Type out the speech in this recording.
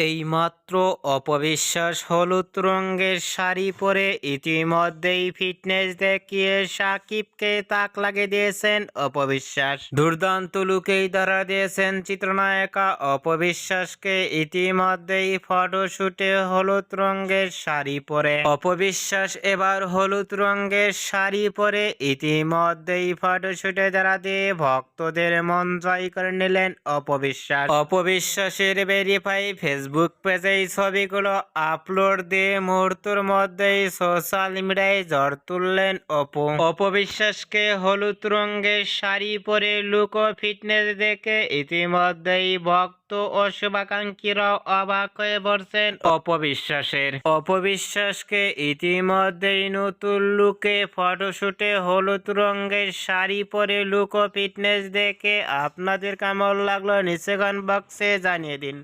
এইমাত্র অপবিশ্বাস হলুদ রঙের শাড়ি পরে ইতিমধ্যেই ফিটনেস দেখিয়ে সাকিবকে তাক লাগিয়ে দিয়েছেন অপবিশ্বাস। দুর্দান্ত লুকেই ধরা দিয়েছেন চিত্রনায়িকা অপবিশ্বাসকে, ইতিমধ্যেই ফটোশুটে হলুদ রঙের শাড়ি পরে। অপবিশ্বাস এবার হলুদ রঙের শাড়ি পরে ইতিমধ্যেই ফটোশুটে দ্বারা দিয়ে ভক্তদের মন জয় করে নিলেন অপবিশ্বাস। অপবিশ্বাসের ভেরিফাই ফেসবুক পেজে এই ছবিগুলো আপলোড দিয়ে মুহূর্তের মধ্যেই সোশ্যাল মিডিয়ায় ঝড় তুললেন অপু। অপবিশ্বাসকে হলুদ রঙের শাড়ি পরে লুক ফিটনেস দেখে ইতিমধ্যেই ভক্ত ও শুভাকাঙ্ক্ষীরাও অবাক হয়ে পড়ছেন অপবিশ্বাসের অপবিশ্বাসকে ইতিমধ্যেই নতুন লুকে ফটোশুটে হলুদ রঙের শাড়ি পরে লুক ফিটনেস দেখে আপনাদের কেমন লাগল নিচে কমেন্ট বক্সে জানিয়ে দিন।